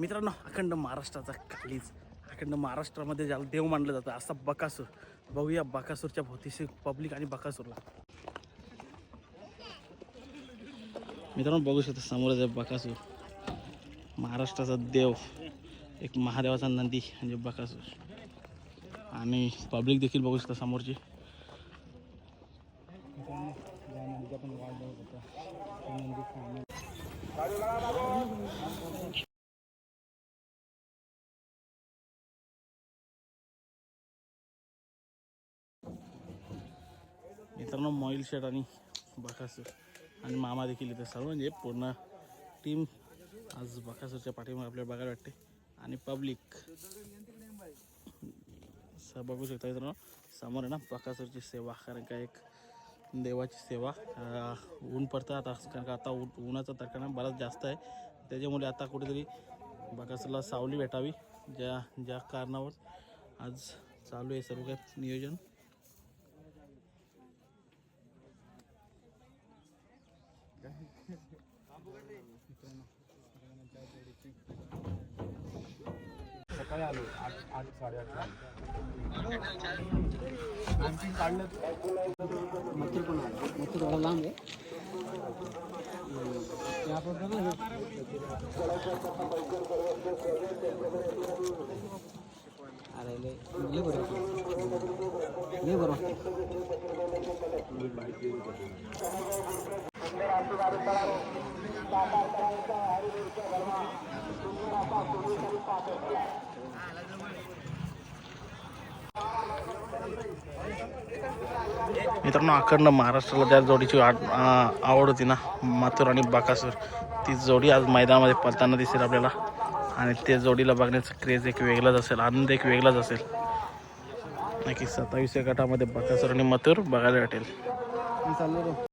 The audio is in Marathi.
मित्रांनो अखंड महाराष्ट्राचा कालीच अखंड महाराष्ट्रामध्ये ज्याला देव मानलं जातं असा बकासूर. बघूया बकासूरच्या भोवतीशी पब्लिक आणि बकासूरला. मित्रांनो बघू शकता समोरच आहे बकासूर. महाराष्ट्राचा देव एक महादेवाचा नंदी म्हणजे बकासूर. आणि पब्लिक देखील बघू शकता समोरची. मित्रांनो मॉईल शेट आणि बकासूर आणि मामा देखील इथे सर्व म्हणजे पूर्ण टीम आज बकासूरच्या पाठीमागे आपल्याला बघायला वाटते आणि पब्लिक स बघू शकता मित्रांनो समोर आहे ना बकासूरची सेवा कारण का एक देवाची सेवा. ऊन पडतं आता कारण का आता ऊन उन्हाचा तडकाना बराच जास्त आहे. त्याच्यामुळे आता कुठेतरी बकासूरला सावली भेटावी ज्या ज्या कारणावर आज चालू आहे सर्व काही नियोजन. सकाळी आलो आठ आठ साडेआठ आणखी काढलं मच्छर पण आला मच्छर थोडा लांब आहे. अरे लय लय बरं वाटलं. लय बरं वाटतं मित्रांनो अखंड महाराष्ट्राला त्या जोडीची आ- आवड होती ना. माथुर आणि बाकासूर. ती जोडी आज मैदानामध्ये पळताना दिसेल आपल्याला. आणि त्या जोडीला बघण्याचा क्रेज एक वेगळाच असेल आनंद एक वेगळाच असेल. नक्की सत्तावीसच्या गटामध्ये बाकासूर आणि मथुर बघायला भेटेल.